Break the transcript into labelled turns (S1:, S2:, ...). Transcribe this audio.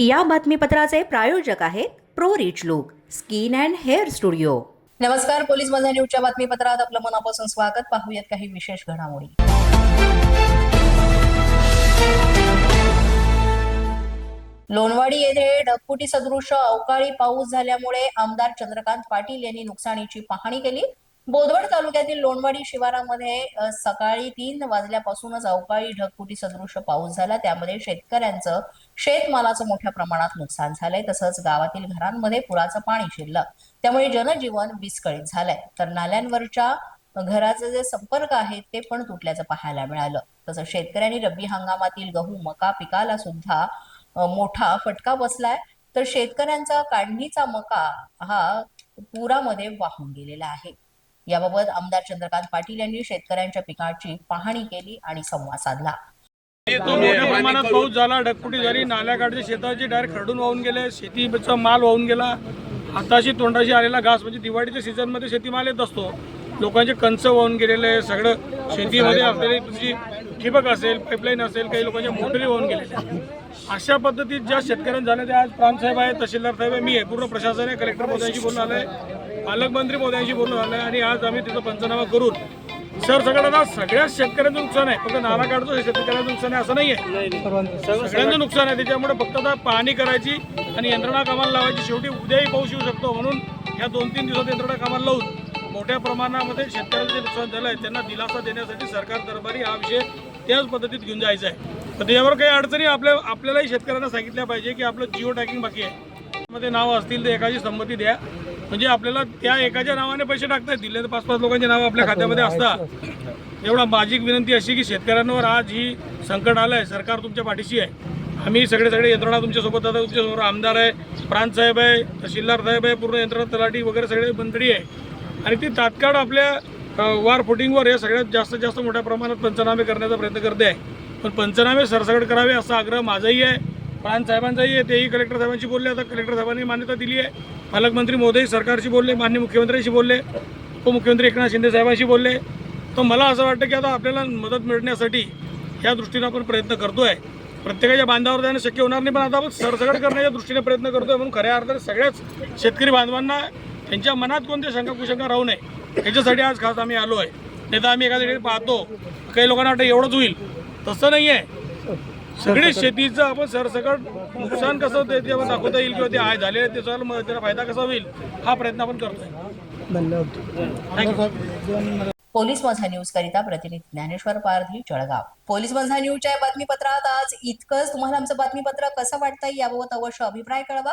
S1: या बातमीपत्राचे प्रायोजक आहेत pro rich look skin and hair studio.
S2: नमस्कार पोलीस माझा न्यूजच्या बातमीपत्रात आपलं मनापासून स्वागत. पाहूयात काही विशेष घडामोडी. लोणवाडी येथे ढगफुटी सदृश अवकाळी पाऊस झाल्यामुळे आमदार चंद्रकांत पाटील यांनी नुकसानीची पाहणी केली. बोदवड तालुक्यातील लोणवाडी शिवारामध्ये सकाळी तीन वाजल्यापासूनच अवकाळी ढगफुटी सदृश पाऊस झाला. त्यामध्ये शेतकऱ्यांचं शेतमालाचं मोठ्या प्रमाणात नुकसान झालंय. तसंच गावातील घरांमध्ये पुराचं पाणी शिरलं. त्यामुळे जनजीवन विस्कळीत झालंय. तर नाल्यांवरच्या घराचे जे संपर्क आहेत ते पण तुटल्याचं पाहायला मिळालं. तसंच शेतकऱ्यांनी रब्बी हंगामातील गहू मका पिकाला सुद्धा मोठा फटका बसलाय. तर शेतकऱ्यांचा काढणीचा मका हा पुरामध्ये वाहून गेलेला आहे. याबाबत आमदार चंद्रकांत पाटील यांनी शेतकऱ्यांच्या पिकाची पाहणी केली आणि संवाद साधला.
S3: प्रमाणात पाऊस झाला ढगफुटी झाली नाल्याकाठचे शेताचे डायरेक्ट खरडून वाहून गेले शेतीचा माल वाहून गेला. हाताशी तोंडाशी आलेला घास म्हणजे दिवाळीच्या सीझनमध्ये शेतीमाल येत असतो. लोकांचे कंच वाहून गेलेले सगळं शेतीमध्ये आपल्याला तुमची ठिबक असेल पाईपलाईन असेल काही लोकांच्या मोटरी होऊन गेलेल्या अशा पद्धतीत ज्या शेतकऱ्यांना झाल्या त्या आज प्रांतसाहेब आहे तहसीलदार साहेब आहे मी आहे. पूर्ण प्रशासन आहे कलेक्टर मोदयांशी बोलणं आलंय पालकमंत्री मोदयांशी बोलणं आहे आणि आज आम्ही तिथं पंचनामा करून सर सगळ्यांना सगळ्याच शेतकऱ्यांचं नुकसान आहे. फक्त नाला काढतो हे शेतकऱ्यांचं नुकसान आहे असं नाही आहे सगळ्यांचं नुकसान आहे त्याच्यामुळे फक्त आता पाहणी करायची आणि यंत्रणा कामाला लावायची. शेवटी उद्याही पाऊस येऊ शकतो म्हणून ह्या दोन तीन दिवसात यंत्रणा कामाला लावून मोठ्या प्रमाणामध्ये शेतकऱ्यांचं जे नुकसान झालं आहे त्यांना दिलासा देण्यासाठी सरकार दरबारी हा विषय त्याच पद्धतीत घेऊन जायचा आहे. तर त्याच्यावर काही अडचणी आपल्या आपल्यालाही शेतकऱ्यांना सांगितल्या पाहिजे की आपलं जिओ टॅगिंग बाकी आहे. मध्ये नाव असतील तर एकाची संमती द्या. म्हणजे आपल्याला त्या एकाच्या नावाने पैसे टाकता येतील तर पाच पाच लोकांचे नाव आपल्या खात्यामध्ये असतात. एवढा माझी विनंती अशी की शेतकऱ्यांवर आज ही संकट आलं आहे सरकार तुमच्या पाठीशी आहे. आम्ही सगळे सगळे यंत्रणा तुमच्यासोबत आता तुमच्यासमोर आमदार आहे प्रांत साहेब आहे तहसीलदार साहेब आहे पूर्ण यंत्रणा तलाठी वगैरे सगळे मंत्री आहे. आणि ती तात्काळ आपल्या वार फुटिंगवर हे सगळ्यात जास्तीत जास्त मोठ्या प्रमाणात पंचनामे करण्याचा प्रयत्न करते आहे. पण पंचनामे सरसकट करावे असा आग्रह माझाही आहे. प्रांत साहेबांचाही आहे. तेही कलेक्टर साहेबांशी बोलले. आता कलेक्टर साहेबांनी मान्यता दिली आहे. पालकमंत्री मोदी सरकारशी बोलले. माननीय मुख्यमंत्र्यांशी बोलले. उपमुख्यमंत्री एकनाथ शिंदे साहेबांशी बोलले. तर मला असं वाटतं की आता आपल्याला मदत मिळण्यासाठी या दृष्टीनं आपण प्रयत्न करतो आहे प्रत्येकाच्या बांधावर जाणं शक्य होणार नाही. पण आता आपण सरसकट करण्याच्या दृष्टीने प्रयत्न करतो आहे म्हणून खऱ्या अर्थाने सगळ्याच शेतकरी बांधवांना त्यांच्या मनात कोणत्या शंका कुशंका राहू नये. याच्यासाठी आज खास आम्ही आलो आहे. नाही तर आम्ही एखाद्या ठिकाणी पाहतो. काही लोकांना वाटतं एवढंच होईल. तसं नाही आहे सगळी शेतीचं आपण सरसकट नुकसान कसं होतं ते आपण दाखवता येईल किंवा ते आहे झाले त्याचा मग त्याला फायदा कसा होईल हा प्रयत्न आपण करतोय. थँक्यू
S2: पोलीस माझा न्यूज करिता प्रतिनिधी ज्ञानेश्वर पारधी जळगाव. पोलीस माझा न्यूजच्या बातमीपत्रात आज इतकंच. तुम्हाला आमचं बातमीपत्र कसं वाटतंय याबाबत अवश्य अभिप्राय कळवा.